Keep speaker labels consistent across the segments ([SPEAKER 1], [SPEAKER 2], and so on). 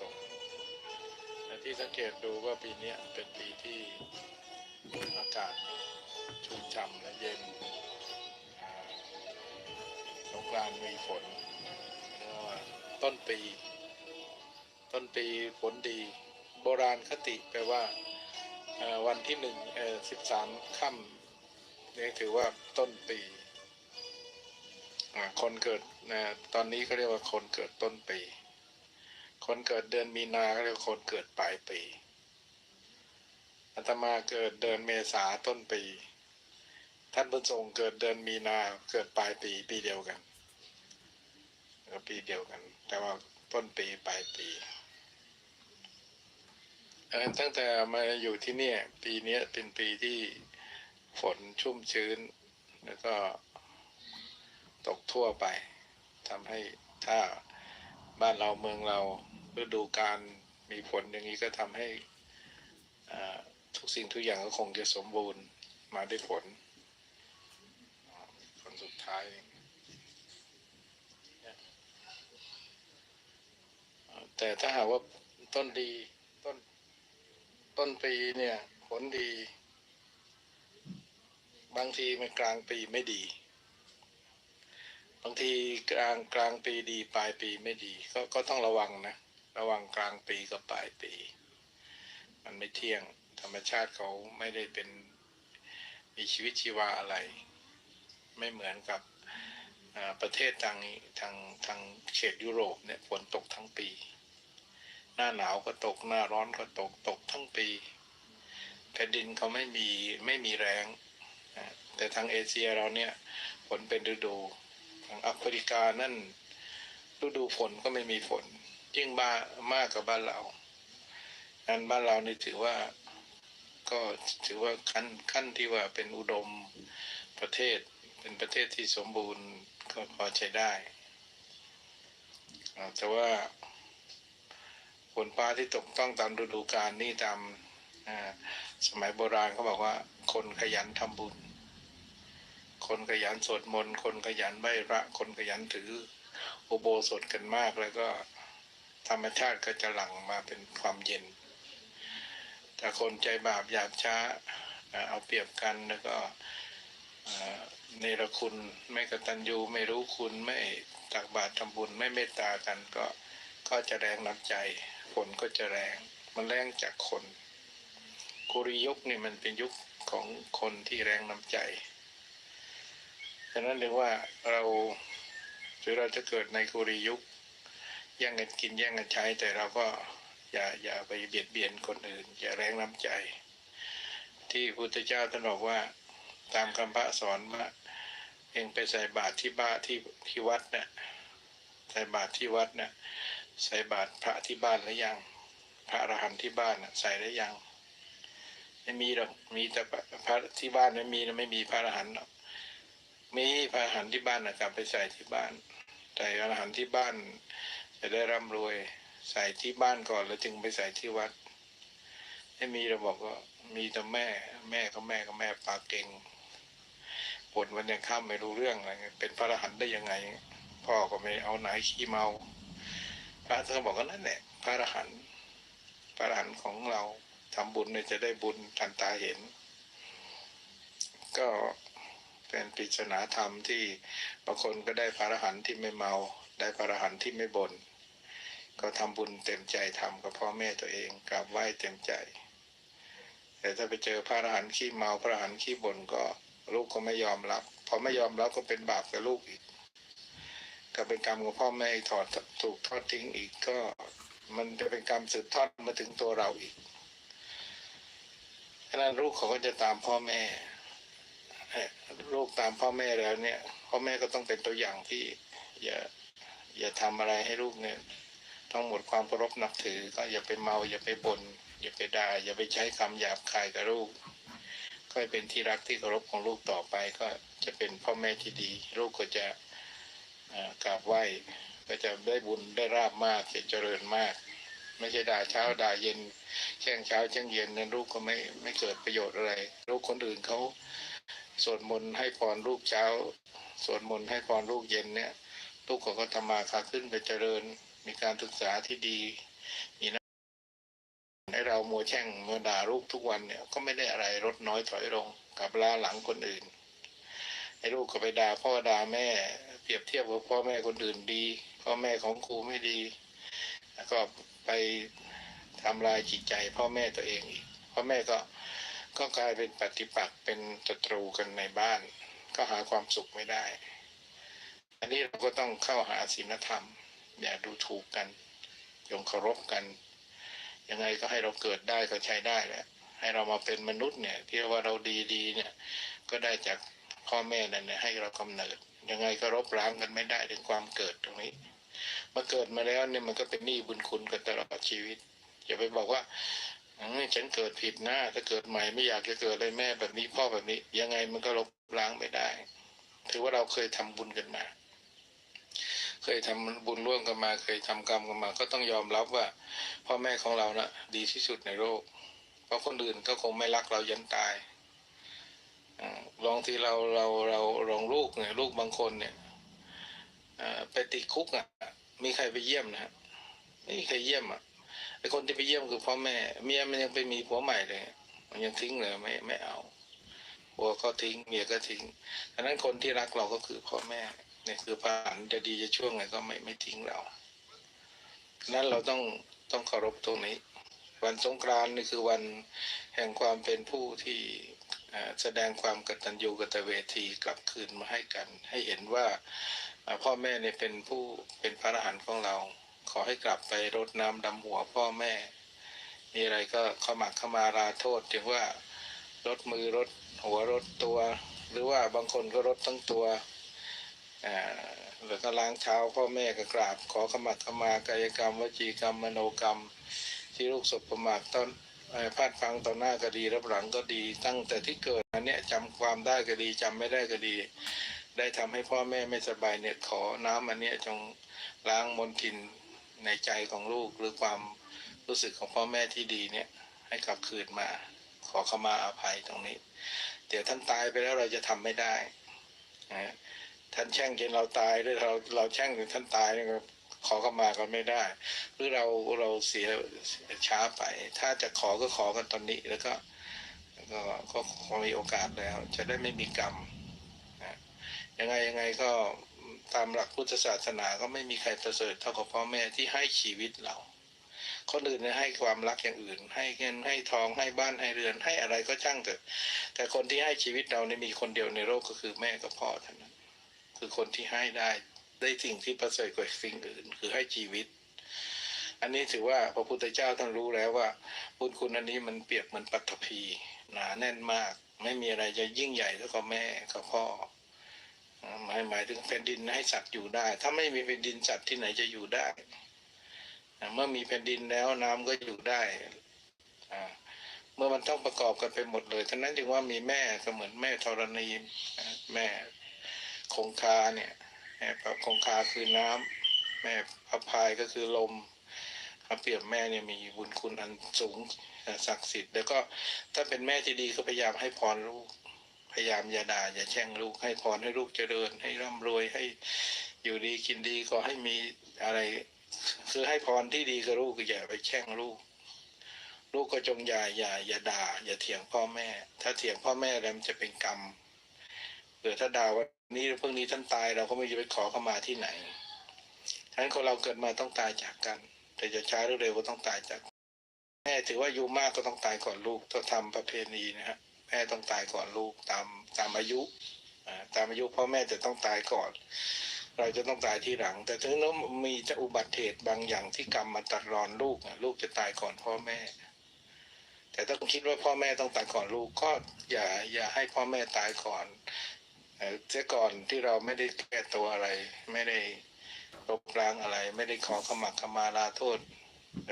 [SPEAKER 1] สมแต่ที่สังเกตดูว่าปีนี้เป็นปีที่อากาศชุ่มฉ่ำและเย็นสงกรานมีฝนต้นปี ต้นปีฝนดี โบราณคติแปลว่าวันที่หนึ่งสิบสามค่ำนี่ถือว่าต้นปี คนเกิดตอนนี้เขาเรียกว่าคนเกิดต้นปี คนเกิดเดือนมีนาเขาเรียกคนเกิดปลายปีอาตมาเกิดเดือนเมษาต้นปี ท่านบุญทรงเกิดเดือนมีนาเกิดปลายปีปีเดียวกันก็ปีเดียวกัน แต่ว่าต้นปีปลายปีตั้งแต่มาอยู่ที่นี่ปีนี้เป็นปีที่ฝนชุ่มชื้น แล้วก็ตกทั่วไปทำให้ถ้าบ้านเราเมืองเรา ฤดูการมีฝนอย่างนี้ก็ทำให้ทุกสิ่งทุกอย่างก็คงจะสมบูรณ์มาได้วยฝนอ่าฝนสุดท้ายแต่ถ้าหากว่าต้นดีต้นต้นปีเนี่ย ผลดี บางทีมันกลางปีไม่ดี บางทีกลางกลางปีดี ปลายปีไม่ดี ก็ก็ต้องระวังนะ ระหวังกลางปีกับปลายปี มันไม่เที่ยงธรรมชาติเขาไม่ได้เป็นมีชีวิตชีวาอะไร ไม่เหมือนกับประเทศทางทางทางเขตยุโรปเนี่ยฝนตกทั้งปี หน้าหนาวก็ตกหน้าร้อนก็ตกตกทั้งปีแผ่นดินเขาไม่มีไม่มีแรงแต่ทางเอเชียเราเนี่ยฝนเป็นฤดู ทางแอฟริกานั่นฤดูฝนก็ไม่มีฝน ยิ่งบ้ามากกว่าบ้านเราอันบ้านเรานี่ถือว่าก็ถือว่าขั้นขั้นที่ว่าเป็นอุดมประเทศ เป็นประเทศที่สมบูรณ์ก็พอใช้ได้แต่ว่าฝนฟ้าที่ตกต้องตามฤดูกาลนี่ตามสมัยโบราณเขาบอกว่า คนขยันทำบุญ คนขยันสวดมนต์คนขยันไหว้พระคนขยันถืออุโบสถกันมากแล้วก็ ธรรมชาติก็จะหลั่งมาเป็นความเย็น แต่คนใจบาปหยาบช้าเอาเปรียบกันแล้วก็อ่าเนรคุณไม่กตัญญูไม่รู้คุณไม่ตักบาตรทำบุญไม่เมตตากันก็ก็จะแรงน้ำใจฝนก็จะแรงมันแรงจากคนกุริยุคนี่มันเป็นยุคของคนที่แรงน้ำใจฉะนั้นเรียกว่าเราหรือเราจะเกิดในกุริยุค แย่งกันกินแย่งกันใช้ แต่เราก็อย่าอย่าไปเบียดเบียนคนอื่น อย่าแรงน้ำใจ ที่พุทธเจ้าท่านบอกว่าตามคำพระสอนว่าเองไปใส่บาตรที่บ้านที่ที่วัดเนี่ยใส่บาตรที่วัดเนี่ยใส่บาตรพระที่บ้านหรือยัง พระอรหันต์ที่บ้านน่ะใส่ได้ยัง ไม่มีหรอกมีแต่พระที่บ้านไม่มีนะไม่มีพระอรหันต์หรอกมีพระอรหันต์ที่บ้านนะกลับไปใส่ที่บ้านแต่อรหันต์ที่บ้าน จะได้ร่ำรวยใส่ที่บ้านก่อนแล้วจึงไปใส่ที่วัดไม่มีเราบอกว่ามีแต่แม่ แม่ก็แม่ก็แม่ปากเก่งปวดวันยังข้ามไม่รู้เรื่องอะไรเป็นพระอรหันต์ได้ยังไง พ่อก็ไม่เอาไหนขี้เมา พระท่านบอกว่านั่นแหละพระอรหันต์พระอรหันต์ของเราทำบุญเนี่ยจะได้บุญทันตาเห็น ก็เป็นปริศนาธรรมที่บางคนก็ได้พระอรหันต์ที่ไม่เมา ได้พระอรหันต์ที่ไม่บน่น ก็ทำบุญเต็มใจทำกับพ่อแม่ตัวเองกราบไหว้เต็มใจ แต่ถ้าไปเจอพระอรหันต์ขี้เมาพระอรหันต์ขี้บ่นก็ลูกก็ไม่ยอมรับพอไม่ยอมรับก็เป็นบาปกับลูกอีก ก็เป็นกรรมของพ่อแม่ถอดถูกทอดทิ้งอีกก็มันจะเป็นกรรมสืบทอดมาถึงตัวเราอีกฉะนั้นลูกเขาก็จะตามพ่อแม่ลูกตามพ่อแม่แล้วเนี่ย พ่อแม่ก็ต้องเป็นตัวอย่างที่ อย่าอย่าทำอะไรให้ลูกเนี่ย ต้องหมดความเคารพนับถือ ก็อย่าไปเมาอย่าไปบน่นอย่าไปด่าอย่าไปใช้คำหยาบคายกับลูก ก็เป็นที่รักที่เคารพของลูกต่อไป ก็จะเป็นพ่อแม่ที่ดี ลูกก็จะกราบไหว้ก็จะได้บุญได้ราบมากจะเจริญมาก ไม่ใช่ด่าเช้าด่าเย็นแช่งเช้าแช่งเย็นนั้นลูกก็ไม่ไม่เกิดประโยชน์อะไร ลูกคนอื่นเขาสวดมนต์ให้พรลูกเช้าสวดมนต์ให้พรลูกเย็นเนี่ยลูกเขาก็ทำมาค้าขึ้นไปเจริญ มีการศึกษาที่ดีมีนะให้เรามัวแช่งมัวด่าลูกทุกวันเนี่ยก็ไม่ได้อะไรลดน้อยถอยลงกลับล้าหลังคนอื่นให้ลูกก็ไปด่าพ่อด่าแม่ เปรียบเทียบกับพ่อแม่คนอื่นดี พ่อแม่ของครูไม่ดี แล้วก็ไปทำลายจิตใจ พ่อแม่ตัวเองอีกพ่อแม่ก็ก็กลายเป็นปฏิปักษ์เป็นศัตรูกันในบ้าน ก็หาความสุขไม่ได้ อันนี้เราก็ต้องเข้าหาศีลธรรม อย่าดูถูกกันจงเคารพกัน ยังไงก็ให้เราเกิดได้ก็ใช้ได้แหละให้เรามาเป็นมนุษย์เนี่ยที่ว่าเราดีๆเนี่ยก็ได้จากพ่อแม่นั่นให้เรากำเนิด ยังไงก็รบล้างกันไม่ได้ถึงความเกิดตรงนี้มาเกิดมาแล้วเนี่ยมันก็เป็นหนี้บุญคุณกันตลอดชีวิตอย่าไปบอกว่าฉันเกิดผิดนะถ้าเกิดใหม่ไม่อยากจะเกิดเลยแม่แบบนี้พ่อแบบนี้ ยังไงมันก็ลบล้างไม่ได้ ถือว่าเราเคยทำบุญกันมา เคยทำบุญร่วมกันมา เคยทำกรรมกันมา ก็ต้องยอมรับว่า พ่อแม่ของเรานะ่ะ ดีที่สุดในโลกเพราะคนอื่นก็คงไม่รักเรายันตายลองที่เราเราเราลองลูกเนี่ยลูกบางคนเนี่ยไปติดคุกอะ มีใครไปเยี่ยมนะฮะไม่มีใครเยี่ยมอะไอคนที่ไปเยี่ยมคือพ่อแม่เมียมันยังไปมีผัวใหม่เลยมันยังทิ้งเลยไม่ไม่เอาผัวก็ทิ้งเมียก็ทิ้งดังนั้นคนที่รักเราก็คือพ่อแม่ เนี่ยคือผ่านจะดีจะช่วงไงก็ไม่ไม่ทิ้งเรานั้นเราต้องต้องเคารพตรงนี้ วันสงกรานต์นี่คือวันแห่งความเป็นผู้ที่แสดงความกตัญญูกตเวทีกลับคืนมาให้กัน ให้เห็นว่าพ่อแม่เนี่ยเป็นผู้เป็นพระอรหันต์ของเรา ขอให้กลับไปรดน้ำดำหัวพ่อแม่ มีอะไรก็ขมักขมาลาโทษถึงว่ารดมือรดหัวรดตัว หรือว่าบางคนก็รดทั้งตัว อ่าแล้วก็ล้างเท้าพ่อแม่ก็กราบ ขอขมักขมากายกรรมวจีกรรมมโนกรรม ที่ลูกศพประมาทตอนพลาดพลังตอนหน้าก็ดีรับหลังก็ดี ตั้งแต่ที่เกิดมาเนี่ยจำความได้ก็ดีจำไม่ได้ก็ดี ได้ทำให้พ่อแม่ไม่สบายเนี่ยขอน้ำอันเนี้ยจงล้างมลทินในใจของลูกหรือความรู้สึกของพ่อแม่ที่ดีเนี่ยให้กลับคืนมา ขอขมาอภัยตรงนี้ เดี๋ยวท่านตายไปแล้วเราจะทำไม่ได้นะ ท่านแช่งจนเราตายหรือเราเราแช่งจนท่านตายเนี่ยขอขมากันไม่ได้ หรือเราเราเสียช้าไป ถ้าจะขอก็ขอกันตอนนี้แล้วก็ก็ก็คงมีโอกาสแล้ว จะได้ไม่มีกรรมนะยังไงยังไงก็ตามหลักพุทธศาสนาก็ไม่มีใครประเสริฐเท่ากับพ่อแม่ที่ให้ชีวิตเรา คนอื่นเนี่ยให้ความรักอย่างอื่น ให้เงินให้ทองให้บ้านให้เรือนให้อะไรก็ช่างเถอะ แต่คนที่ให้ชีวิตเราเนี่ยมีคนเดียวในโลกก็คือแม่กับพ่อเท่านั้น คือคนที่ให้ได้ ได้สิ่งที่ประเสริฐกว่าสิ่งอื่น คือให้ชีวิต อันนี้ถือว่าพระพุทธเจ้าท่านรู้แล้วว่าบุญคุณอันนี้มันเปรียบเหมือนปัตภีหนาแน่นมาก ไม่มีอะไรจะยิ่งใหญ่เท่ากับแม่กับพ่อหมายหมายถึงแผ่นดินให้สัตว์อยู่ได้ ถ้าไม่มีแผ่นดินสัตว์ที่ไหนจะอยู่ได้เมื่อมีแผ่นดินแล้วน้ำก็อยู่ได้เมื่อมันต้องประกอบกันไปหมดเลยท่านั้นจึงว่ามีแม่ก็เหมือนแม่ธรณีแม่ คงคาเนี่ยแม่คงคาคือน้ำแม่พระพายก็คือลมถ้าเปรียบแม่เนี่ยมีบุญคุณอันสูงศักดิ์สิทธิ์แล้วก็ถ้าเป็นแม่ที่ดีก็พยายามให้พรลูก พยายามอย่าด่าอย่าแช่งลูกให้พรให้ลูกเจริญ ให้ร่ำรวยให้อยู่ดีกินดีก็ให้มีอะไร คือให้พรที่ดีกับลูกอย่าไปแช่งลูก ลูกก็จงอย่าอย่าอย่าด่า อย่าเถียงพ่อแม่ ถ้าเถียงพ่อแม่แล้วมันจะเป็นกรรม หรือถ้าดาววันนี้เพิ่งนี้ท่านตายเราก็ไม่จะไปขอเข้ามาที่ไหนฉะนั้นคนเราเกิดมาต้องตายจากกัน แต่จะช้าหรือเร็วก็ต้องตายจาก แม่ถือว่าอายุมากก็ต้องตายก่อนลูกต้องทำประเพณีนะฮะแม่ต้องตายก่อนลูกตามตามอายุอ่าตามอายุพ่อแม่จะต้องตายก่อน เราจะต้องตายที่หลัง แต่ถึงนั้นมีจะอุบัติเหตุบางอย่างที่กรรมมาตัดรอนลูกอะลูกจะตายก่อนพ่อแม่ แต่ถ้าคิดว่าพ่อแม่ต้องตายก่อนลูกก็อย่าอย่าให้พ่อแม่ตายก่อน เอ่อเสียก่อนที่เราไม่ได้แก้ตัวอะไร ไม่ได้ลบล้างอะไร ไม่ได้ขอขมักขมาลาโทษ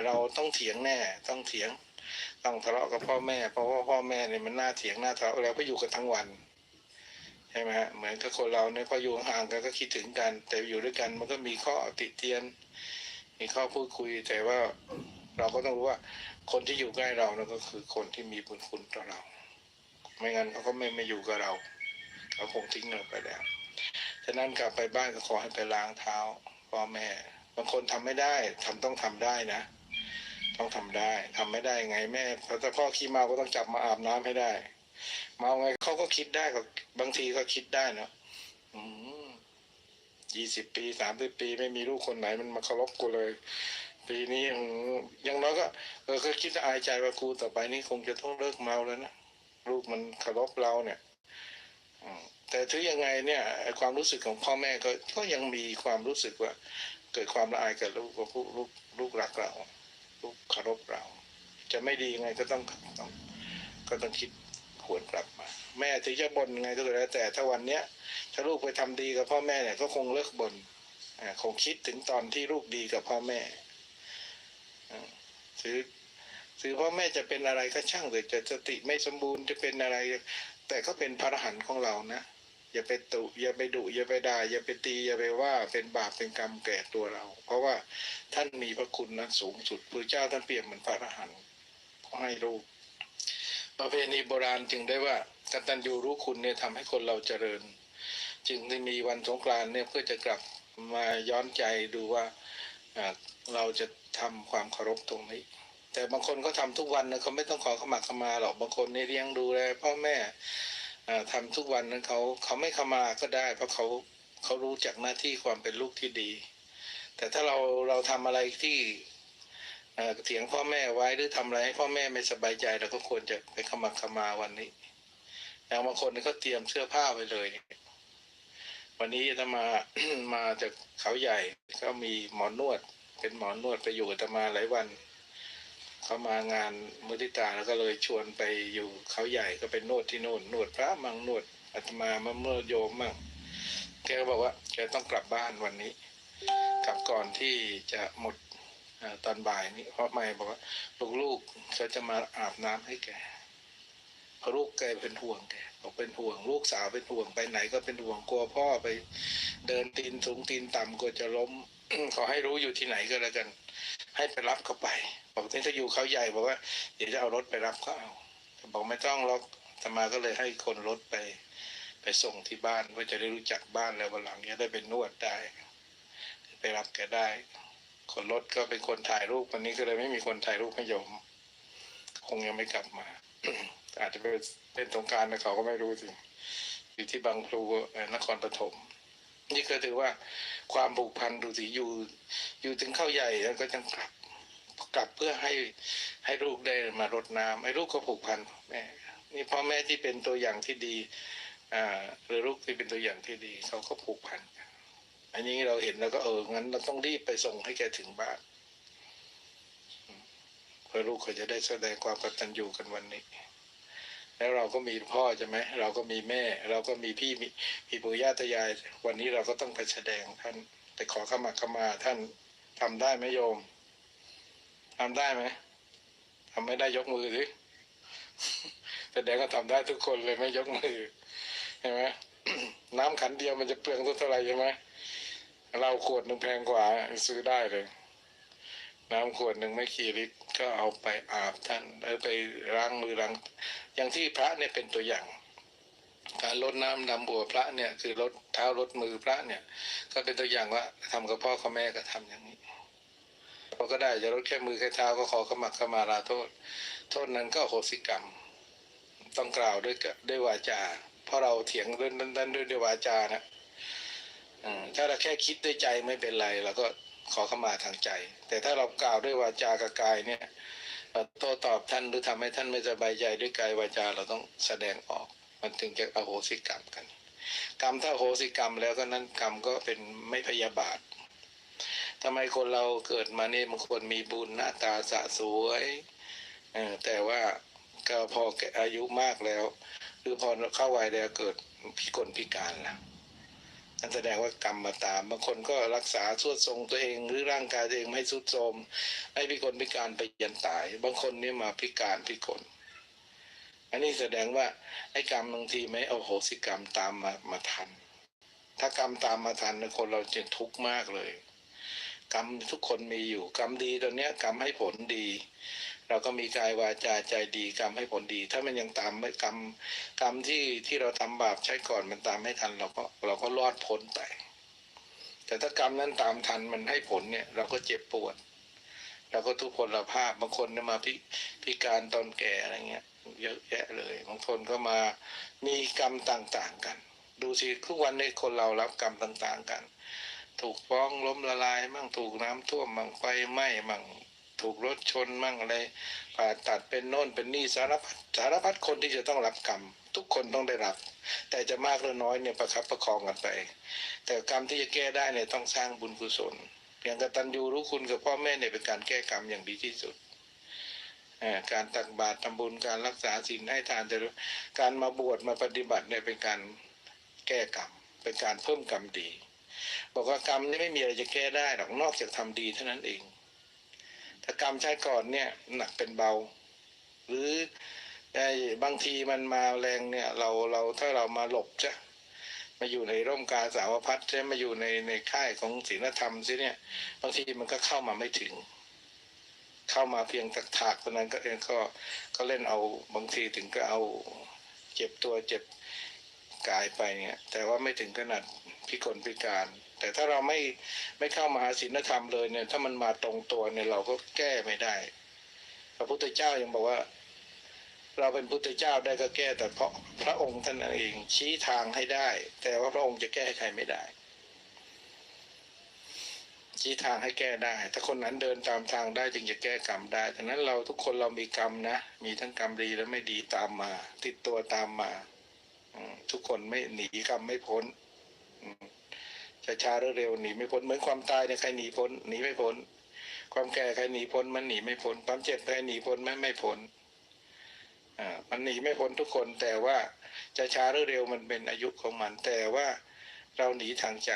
[SPEAKER 1] เราต้องเถียงแน่ต้องเถียง ต้องทะเลาะกับพ่อแม่ เพราะว่าพ่อแม่เนี่ยมันน่าเถียงน่าทะเลาะแล้วก็อยู่กันทั้งวันใช่ไหมฮะเหมือนกับคนเราเนี่ยพออยู่ห่างกันก็คิดถึงกัน แต่อยู่ด้วยกันมันก็มีข้อติเตียน มีข้อพูดคุยแต่ว่าเราก็ต้องรู้ว่าคนที่อยู่ใกล้เรานั่นก็คือคนที่มีบุญคุณต่อเรา ไม่งั้นเขาก็ไม่ไม่อยู่กับเรา เขาคงทิ้งเราไปแล้ว ฉะนั้นกลับไปบ้านก็ขอให้ไปล้างเท้าพ่อแม่ บางคนทำไม่ได้ทำต้องทำได้นะ ต้องทำได้ทำไม่ได้ไงแม่ถ้าพ่อขี้เมาก็ต้องจับมาอาบน้ำให้ได้ เมาไงเขาก็คิดได้ก็บางทีก็คิดได้เนอะยี่สิบปีสามสิบปีไม่มีลูกคนไหนมันมาเคารพกูเลย ปีนี้อืมอยังน้อยก็เออก็คิดจะอายใจว่ากูต่อไปนี้คงจะต้องเลิกเมาแล้วนะลูกมันเคารพเราเนี่ย แต่ถึงยังไงเนี่ยความรู้สึกของพ่อแม่ก็ก็ยังมีความรู้สึกว่า เกิดความละอายกับลูกว่าลูกลูกลูกรักเราลูกเคารพเรา จะไม่ดียังไงก็ต้องต้องก็ต้องคิดหวนกลับมา แม่ถึงจะบ่นยังไงก็แล้วแต่ถ้าวันเนี้ยถ้าลูกไปทำดีกับพ่อแม่เนี่ยก็คงเลิกบ่นอ่าคงคิดถึงตอนที่ลูกดีกับพ่อแม่ถือถือพ่อแม่จะเป็นอะไรก็ช่างแต่จะสติไม่สมบูรณ์จะเป็นอะไร แต่ก็เป็นพระอรหันต์ของเรานะอย่าไปตุอย่าไปดุอย่าไปด่าอย่าไปตีอย่าไปว่าเป็นบาปเป็นกรรมแก่ตัวเรา เพราะว่าท่านมีพระคุณนะสูงสุดพระเจ้าท่านเปรียบเหมือนพระอรหันต์ให้ลูกประเพณีโบราณจึงได้ว่ากตัญญูรู้คุณเนี่ยทำให้คนเราเจริญ จึงได้มีวันสงกรานต์เนี่ยเพื่อจะกลับมาย้อนใจดูว่าอ่าเราจะทำความเคารพตรงนี้ แต่บางคนก็ทำทุกวันนะเขาไม่ต้องขอขมาขมาหรอกบางคนเนี่ยเลี้ยงดูแลพ่อแม่อ่าทำทุกวันนั้นเขาเขาไม่ขมาก็ได้ เพราะเขาเขารู้จักหน้าที่ความเป็นลูกที่ดี แต่ถ้าเราเราทำอะไรที่เอ่อเถียงพ่อแม่ไว้หรือทำอะไรให้พ่อแม่ไม่สบายใจเราก็ควรจะไปขมาขมาวันนี้อย่างบางคนเนี่ยเขาเตรียมเสื้อผ้าไว้เลย วันนี้จะมามาจากเขาใหญ่ก็มีหมอนวด เป็นหมอนวดไปอยู่กับอาตมาหลายวัน เขามางานมุทิตาแล้วก็เลยชวนไปอยู่เขาใหญ่ก็ไปนวดที่โน่นนวดพระมังนวดอาตมามาเมื่อโยมมั่งแกก็บอกว่าแกต้องกลับบ้านวันนี้ กลับก่อนที่จะหมดอตอนบ่ายนี้เพราะไม่บอกว่าลูกๆเขาจะมาอาบน้ำให้แกเพราะลูกแกเป็นห่วงแกบอกเป็นห่วง ลูกสาวเป็นห่วงไปไหนก็เป็นห่วงกลัวพ่อไป เดินตีนสูงตีนต่ำกลัวจะล้มขอให้รู้อยู่ที่ไหนก็แล้วกัน ให้ไปรับเขาไปบอกถ้าอยู่เขาใหญ่บอกว่าเดี๋ยวจะเอารถไปรับเขาเอาบอกไม่ต้องหรอกอาตมาก็เลยให้คนรถไป ไปส่งที่บ้านเพื่อจะได้รู้จักบ้านแล้ววันหลังจะได้ไปนวดได้ ไปรับแกได้ คนรถก็เป็นคนถ่ายรูปวันนี้ก็เลยไม่มีคนถ่ายรูปให้โยม คงยังไม่กลับมาอาจจะไปเล่นสงการนะเขาก็ไม่รู้สิอยู่ที่บางพลูนครปฐม นี่ก็ถือว่าความผูกพันดูสิอยู่ อยู่ถึงเข้าใหญ่แล้วก็จะกลับกลับเพื่อให้ให้ลูกได้มารดน้ำให้ลูกก็ผูกพันแม่นี่พ่อแม่ที่เป็นตัวอย่างที่ดีอ่าหรือลูกที่เป็นตัวอย่างที่ดีเขาก็ผูกพันกันอันนี้เราเห็นแล้วก็เอองั้นเราต้องรีบไปส่งให้แกถึงบ้านอืมเพื่อลูกเขาจะได้แสดงความกตัญญูกันวันนี้ แล้วเราก็มีพ่อใช่ไหมเราก็มีแม่ เราก็มีพี่มีมีปู่ย่าตายาย วันนี้เราก็ต้องไปแสดงท่านไปขอขมาขมาท่านทำได้ไหมโยมทำได้ไหมทำไม่ได้ยกมือสิแสดงก็ทำได้ทุกคนเลยไม่ยกมือใช่ไหมน้ำขันเดียวมันจะเปลืองเท่าไหร่ใช่ไหมเราขวดหนึ่งแพงกว่าซื้อได้เลย น้ำขวดหนึ่งไม่กี่ลิตรก็เอาไปอาบท่านเออไปล้างมือล้างอย่างที่พระเนี่ยเป็นตัวอย่าง การลดน้ำดำบัวพระเนี่ยคือลดเท้าลดมือพระเนี่ย ก็เป็นตัวอย่างว่าทำกับพ่อกับแม่ก็ทำอย่างนี้เราก็ได้จะลดแค่มือแค่เท้าก็ขอขมักขมาลาโทษ โทษนั้นก็โหสิกรรม ต้องกล่าวด้วยกับด้วยวาจาเพราะเราเถียงเรื่องนั้นด้วยด้วยวาจานะถ้าเราแค่คิดด้วยใจไม่เป็นไรเราก็ ขอเข้ามาทางใจ แต่ถ้าเรากล่าวด้วยวาจากบกายเนี่ยเราโต้ตอบท่านหรือทำให้ท่านไม่สบายใจด้วยกายวาจาเราต้องแสดงออก มันถึงจะอโหสิกรรมกัน กรรมถ้าโหสิกรรมแล้วก็นั้นกรรมก็เป็นไม่พยาบาททำไมคนเราเกิดมานี่บางคนมีบุญหน้าตาสะสวยแต่ว่าก็พออายุมากแล้ว หรือพอเข้าวัยแล้วเกิดพิกลพิการแล้ว นั่นแสดงว่ากรรมมาตามบางคนก็รักษาสวดทรงตัวเองหรือร่างกายตัวเองไม่สุดโทรมให้พิกลพิการไปยันตาย บางคนนี่มาพิการพิกลอันนี้แสดงว่าไอ้กรรมบางทีไม่เอาโหสิกรรมตามมามาทัน ถ้ากรรมตามมาทันนะคนเราจะทุกข์มากเลย กรรมทุกคนมีอยู่ กรรมดีตอนนี้กรรมให้ผลดี เราก็มีกายวาจาใจดีกรรมให้ผลดี ถ้ามันยังตามม่กรรมกรรมที่ที่เราทำบาปใช้ก่อนมันตามไม่ทัน เราก็เราก็รอดพ้นไปแต่ถ้ากรรมนั้นตามทันมันให้ผลเนี่ย เราก็เจ็บปวดเราก็ทุกพลภาพบางคนเนี่ยมาพิพิการตอนแก่อะไรเงี้ยเยอะแยะเลยบางคนก็มามีกรรมต่างๆกัน ดูสิทุกวันในคนเรารับกรรมต่างๆกัน ถูกฟ้องล้มละลายมั่งถูกน้ำท่วมมั่งไฟไหม้มั่ง ถูกรถชนมั่งอะไรผ่าตัดเป็นโน่นเป็นนี่สารพัดสารพัดคนที่จะต้องรับกรรม ทุกคนต้องได้รับ แต่จะมากหรือน้อยเนี่ยประคับประคองกันไป แต่กรรมที่จะแก้ได้เนี่ยต้องสร้างบุญกุศลอย่างกตัญญูรู้คุณกับพ่อแม่เนี่ยเป็นการแก้กรรมอย่างดีที่สุดการตักบาตรทำบุญการรักษาศีลให้ทานแต่การมาบวชมาปฏิบัติเนี่ยเป็นการแก้กรรม เป็นการเพิ่มกรรมดี บอกว่ากรรมนี่ไม่มีอะไรจะแก้ได้หรอกนอกจากทำดีเท่านั้นเอง กรรมใช้ก่อนเนี่ยหนักเป็นเบา หรือได้บางทีมันมาแรงเนี่ยเราเราถ้าเรามาหลบจ้ะมาอยู่ในร่มกาสาวพัดใช่มาอยู่ในในค่ายของศีลธรรมซิเนี่ย บางทีมันก็เข้ามาไม่ถึง เข้ามาเพียงตักถากๆเท่านั้นก็เองก็ก็เล่นเอาบางทีถึงก็เอาเจ็บตัวเจ็บกายไปเนี่ย แต่ว่าไม่ถึงขนาดพิกลพิการ แต่ถ้าเราไม่ไม่เข้ามาหาศีลธรรมเลยเนี่ย ถ้ามันมาตรงตัวเนี่ยเราก็แก้ไม่ได้ พระพุทธเจ้ายังบอกว่า เราเป็นพุทธเจ้าได้ก็แก้ แต่เพราะพระองค์ท่านเองชี้ทางให้ได้ แต่ว่าพระองค์จะแก้ให้ใครไม่ได้ ชี้ทางให้แก้ได้ ถ้าคนนั้นเดินตามทางได้จึงจะแก้กรรมได้ฉะนั้นเราทุกคนเรามีกรรมนะมีทั้งกรรมดีและไม่ดีตามมา ติดตัวตามมาทุกคนไม่หนีกรรมไม่พ้น อืม ช้าหรือเร็วหนีไม่พ้นเหมือนความตายเนี่ยใครหนีพ้นหนีไม่พ้น ความแก่ใครหนีพ้นมันหนีไม่พ้นความเจ็บใครหนีพ้นมันไม่พ้นอ่ามันหนีไม่พ้นทุกคนแต่ว่าจะช้าหรือเร็วมันเป็นอายุของมัน แต่ว่าเราหนีทางใจ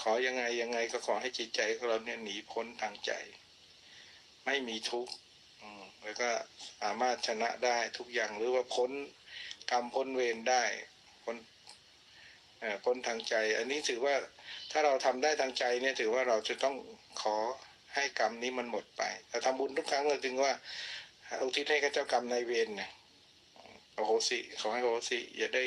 [SPEAKER 1] ขอยังไงยังไงก็ขอให้จิตใจของเราเนี่ยหนีพ้นทางใจ ไม่มีทุกข์แล้วก็สามารถชนะได้ทุกอย่างหรือว่าพ้นกรรมพ้นเวรได้พ้น พ้นทางใจ อันนี้ถือว่าถ้าเราทำได้ทางใจเนี่ยถือว่าเราจะต้องขอให้กรรมนี้มันหมดไปแต่ทำบุญทุกครั้งเราจึงว่าอุทิศให้กับเจ้ากรรมนายเวรเนี่ยโอโหสิขอให้โอโหสิอย่าได้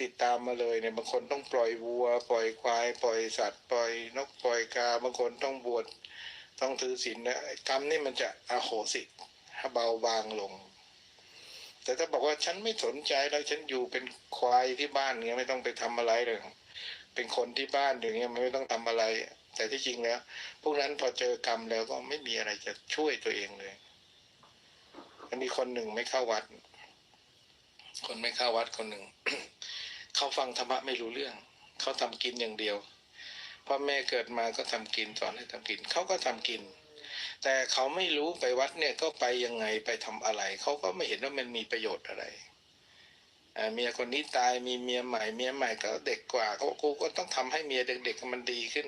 [SPEAKER 1] ติดตามมาเลยเนี่ยบางคนต้องปล่อยวัว ปล่อยควาย ปล่อยสัตว์ ปล่อยนกปล่อยกาบางคนต้องบวชต้องถือศีลนะกรรมนี่มันจะอโหสิเบาบางลง แต่ถ้าบอกว่าฉันไม่สนใจแล้วฉันอยู่เป็นควายที่บ้านเงี้ยไม่ต้องไปทำอะไรเลยเป็นคนที่บ้านอย่างเงี้ยไม่ต้องทำอะไร แต่ที่จริงแล้ว พวกนั้นพอเจอกรรมแล้วก็ไม่มีอะไรจะช่วยตัวเองเลยอันนี้คนหนึ่งไม่เข้าวัด คนไม่เข้าวัดคนหนึ่งเขาฟังธรรมะไม่รู้เรื่องเขาทำกินอย่างเดียวพ่อแม่เกิดมาก็ทำกินสอนให้ทำกินเขาก็ทำกิน แต่เขาไม่รู้ไปวัดเนี่ยก็ไปยังไงไปทำอะไร เขาก็ไม่เห็นว่ามันมีประโยชน์อะไรเมียคนนี้ตายมีเมียใหม่เมียใหม่ก็เด็กกว่าเขากูก็ต้องทำให้เมียเด็กๆมันดีขึ้น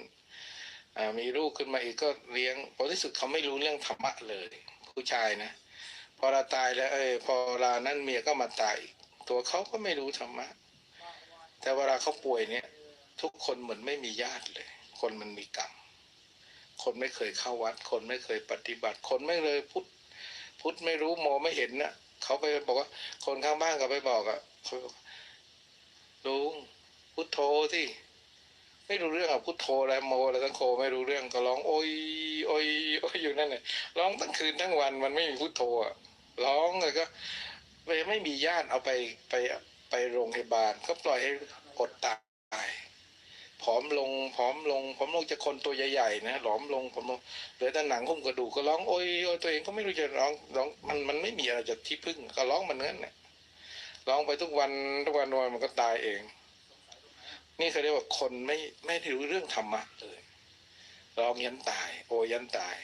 [SPEAKER 1] มีลูกขึ้นมาอีกก็เลี้ยงผลที่สุดเขาไม่รู้เรื่องธรรมะเลย ผู้ชายนะพอเราตายแล้วเออพอลานั้นเมียก็มาตาย ตัวเขาก็ไม่รู้ธรรมะ แต่เวลาเขาป่วยเนี่ย ทุกคนเหมือนไม่มีญาติเลย คนมันมีกรรม คนไม่เคยเข้าวัด คนไม่เคยปฏิบัติ คนไม่เลยพุทธพุทธไม่รู้โมองไม่เห็นนะเขาไปบอกว่า คนข้างบ้านก็ไปบอกอะเขาบอกลุงพุทโธที่ไม่รู้เรื่องอะพุทโธอะไรโมอะไรทั้งโคไม่รู้เรื่องก็ร้องโอยโอยโอยอยู่นั่นเลยร้องทั้งคืนทั้งวันมันไม่มีพุทโธอะร้องเลยก็ไม่ไม่มีญาติเอาไปไปไปโรงพยาบาลก็ปล่อยให้อดตาย ผอมลงผอมลงผอมลงจะคนตัวใหญ่ๆนะหลอมลงผอมลงเหลือแต่หนังหุ้มกระดูกก็ร้องโอยโอยตัวเองก็ไม่รู้จะร้องร้องมันมันไม่มีอะไรจะที่พึ่งก็ร้องมันนั่นแหละร้องไปทุกวันทุกวันวันมันก็ตายเอง นี่เขาเรียกว่าคนไม่ไม่รู้เรื่องธรรมะเลยร้องยันตาย โอยยันตาย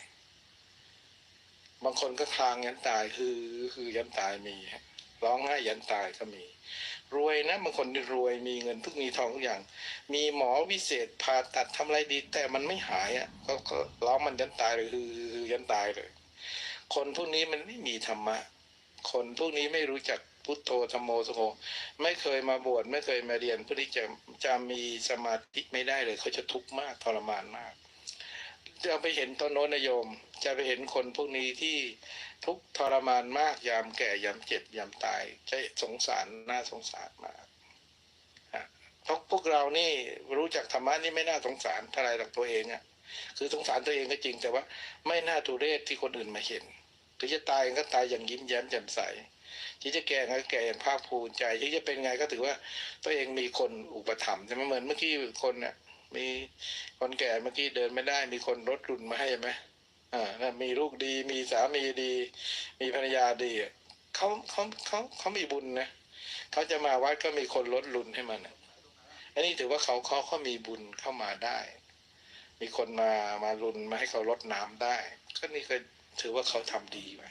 [SPEAKER 1] บางคนก็คลางยันตายคือคือยันตายมีร้องไห้ยันตายก็มี รวยนะบางคนรวยมีเงินทุกมีทองทุกอย่าง มีหมอวิเศษผ่าตัดทำอะไรดี แต่มันไม่หายอะก็ก็ร้องมันยันตายเลยคือยันตายเลย คนพวกนี้มันไม่มีธรรมะ คนพวกนี้ไม่รู้จักพุทโธธรรมโมสโฆไม่เคยมาบวชไม่เคยมาเรียนเพื่อที่จะจะมีสมาธิไม่ได้เลย เขาจะทุกข์มากทรมานมากจะไปเห็นตอนโน้นนะโยม จะไปเห็นคนพวกนี้ที่ทุกทรมานมากยามแก่ยามเจ็บยามตายจะสงสารน่าสงสารมากเพราะพวกเรานี่รู้จักธรรมะนี่ไม่น่าสงสารเท่าไหรหรอกตัวเองอะ่ะ คือสงสารตัวเองก็จริงแต่ว่า ไม่น่าทุเรศที่คนอื่นมาเห็นถึงจะตายก็ตายอย่างยิ้มแย้มแจ่มใสที่จะแก่ก็แก่อย่างภาคภูมิใจที่จะเป็นไงก็ถือว่าตัวเองมีคนอุปถัมภ์ใช่ไหมเหมือนเมื่อกี้คนเนี่ยมีคนแก่เมื่อกี้เดินไม่ได้มีคนรถรุนมาให้ใช่ไหม อ่านะมีลูกดี มีสามีดี มีภรรยาดีเขาเขาเขาเขามีบุญนะเขาจะมาวัดก็มีคนลดรุนให้มันอะอันนี้ถือว่าเขาเขาเขามีบุญเข้ามาได้ มีคนมามารุนมาให้เขาลดน้ำได้ ก็นี่ก็ถือว่าเขาทำดีไป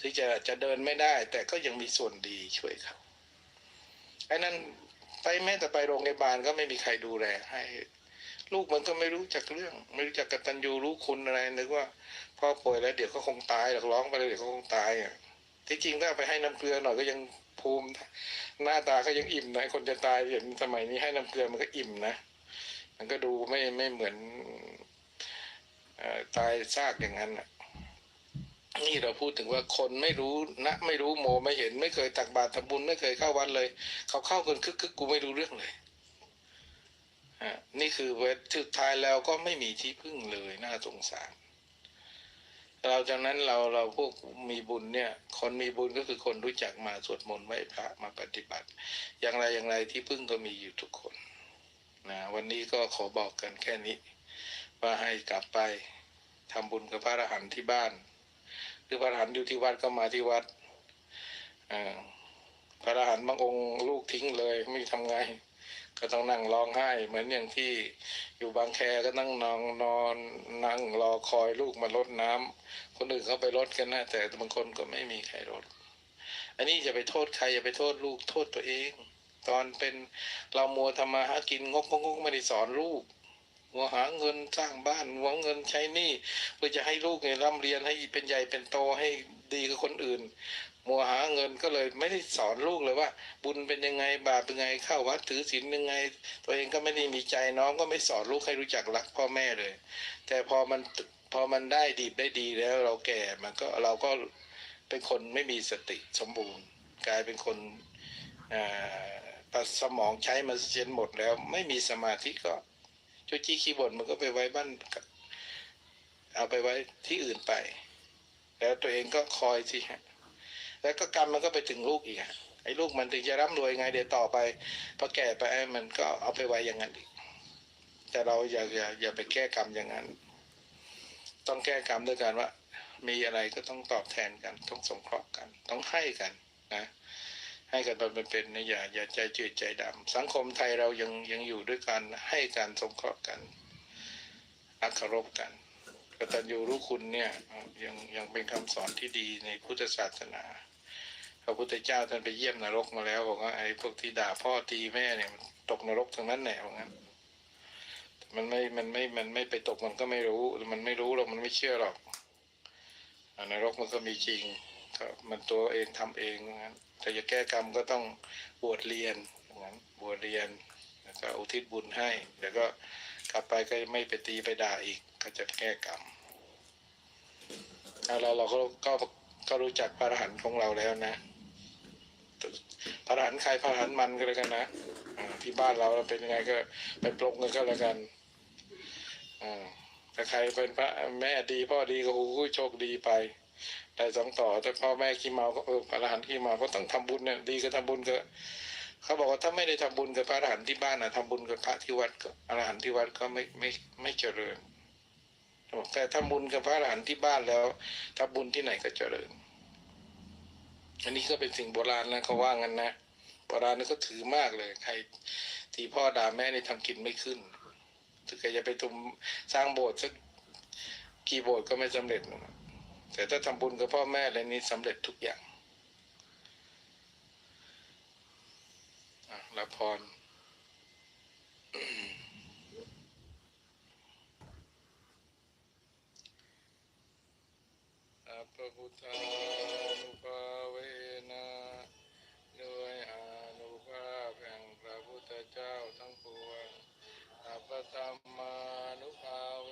[SPEAKER 1] ถึงจะจะเดินไม่ได้ แต่ก็ยังมีส่วนดีช่วยเขาไอ้นั้นไปแม้แต่ไปโรงพยาบาลก็ไม่มีใครดูแลให้ ลูกมันก็ไม่รู้จักเรื่อง ไม่รู้จักกตัญญูรู้คุณอะไรนึกว่าพ่อป่วยแล้วเดี๋ยวก็คงตายหรอกร้องไปเลยเดี๋ยวก็คงตายอะที่จริงถ้าไปให้น้ำเกลือหน่อยก็ยังภูมิ หน้าตาก็ยังอิ่มนะคนจะตายเห็นสมัยนี้ให้น้ำเกลือมันก็อิ่มนะมันก็ดูไม่ไม่เหมือนตายซากอย่างนั้นน่ะนี่เราพูดถึงว่าคนไม่รู้นะไม่รู้โมไม่เห็น ไม่เคยตักบาตรทำบุญไม่เคยเข้าวัดเลย เขาเข้ากันคึกคึกกูไม่รู้เรื่องเลย นี่คือเวทสุดท้ายแล้วก็ไม่มีที่พึ่งเลยน่าสงสาร เราจากนั้นเราเราพวกมีบุญเนี่ย คนมีบุญก็คือคนรู้จักมาสวดมนต์ไหว้พระมาปฏิบัติ อย่างไรอย่างไรที่พึ่งก็มีอยู่ทุกคนนะวันนี้ก็ขอบอกกันแค่นี้ ว่าให้กลับไปทำบุญกับพระอรหันต์ที่บ้าน หรือพระอรหันต์อยู่ที่วัดก็มาที่วัดอ่าพระอรหันต์บางองค์ลูกทิ้งเลยไม่ทำไง ก็ต้องนั่งร้องไห้ เหมือนอย่างที่อยู่บางแคก็นั่งนอนนอนนั่งรอคอยลูกมาลดน้ำคนอื่นเขาไปรดกันนะแต่บางคนก็ไม่มีใครรดอันนี้จะไปโทษใครอย่าไปโทษลูกโทษตัวเอง ตอนเป็นเรามัวทำมาหากินงกงกไม่ได้สอนลูกมัวหาเงินสร้างบ้านมัวเงินใช้หนี้เพื่อจะให้ลูกเนี่ยร่ำเรียนให้เป็นใหญ่เป็นโตให้ดีกับคนอื่น มัวหาเงินก็เลยไม่ได้สอนลูกเลยว่า บุญเป็นยังไงบาปเป็นยังไงเข้าวัดถือศีลยังไง ตัวเองก็ไม่ได้มีใจน้องก็ไม่สอนลูกให้รู้จักรักพ่อแม่เลย แต่พอมันพอมันได้ดีได้ดีแล้วเราแก่มันก็เราก็เป็นคนไม่มีสติสมบูรณ์ กลายเป็นคนอ่าปัสสมองใช้มาเสียหมดแล้วไม่มีสมาธิก็จุจี้คีย์บอร์ดมันก็ไปไว้บ้านเอาไปไว้ที่อื่นไป แล้วตัวเองก็คอยสิฮะ แล้วก็กรรมมันก็ไปถึงลูกอีกไอ้ลูกมันถึงจะร่ำรวยไงเดี๋ยวต่อไปพอแก่ไปไอ้มันก็เอาไปไว้อย่างนั้นอีก แต่เราอย่าอย่าอย่าไปแก้กรรมอย่างนั้น ต้องแก้กรรมด้วยการว่า มีอะไรก็ต้องตอบแทนกัน ต้องสงเคราะห์กัน ต้องให้กันนะให้กันตอนเป็นเป็นนะอย่าอย่าใจจืดใจดำสังคมไทยเรายังยังอยู่ด้วยกันให้การสงเคราะห์กันรักเคารพกันกตัญญูรู้คุณเนี่ยยังยังเป็นคำสอนที่ดีในพุทธศาสนา พระพุทธเจ้าท่านไปเยี่ยมนรกมาแล้วบอกว่าไอ้พวกที่ด่าพ่อตีแม่เนี่ยมันตกนรกทั้งนั้นแหละว่างั้นมันไม่ มันไม่ มันไม่ไปตกมันก็ไม่รู้ มันไม่รู้หรอก มันไม่เชื่อหรอกอนรกมันก็มีจริงก็มันตัวเองทำเองงั้นถ้าจะแก้กรรมก็ต้องบวชเรียนงั้นบวชเรียน แล้วก็อุทิศบุญให้ แล้วก็กลับไปก็ไม่ไปตีไปด่าอีก ก็จะแก้กรรมเราเราก็ก็ก็รู้จักพระอรหันต์ของเราแล้วนะ พระหันใครพระหันมันก็แล้วกันนะที่บ้านเราเป็นยังไงก็ไปปลงกันก็แล้วกันอ่าถ้าใครเป็นพระแม่ดีพ่อดีก็โอ้โหโชคดีไปได้สองต่อแต่พ่อแม่ขี้เมาก็เออพระอรหันต์ขี้เมาก็ต้องทำบุญเนี่ยดีก็ทำบุญก็เขาบอกว่าถ้าไม่ได้ทำบุญกับพระอรหันต์ที่บ้านนะทำบุญกับพระที่วัดก็อรหันต์ที่วัดก็ไม่ไม่ไม่เจริญแต่ทำบุญกับพระอรหันต์ที่บ้านแล้วทำบุญที่ไหนก็เจริญ อันนี้ก็เป็นสิ่งโบราณนะเขาว่างั้นนะโบราณนี่ก็ถือมากเลย ใครที่พ่อด่าแม่นี่ทำกินไม่ขึ้นถึงแกจะไปตุมสร้างโบสถ์สักกี่โบสถ์ก็ไม่สำเร็จแต่ถ้าทำบุญกับพ่อแม่อะไรนี้สำเร็จทุกอย่างอะรับพรอัปปพุทธ เจ้าทั้งปวงอาปตมานุภาเว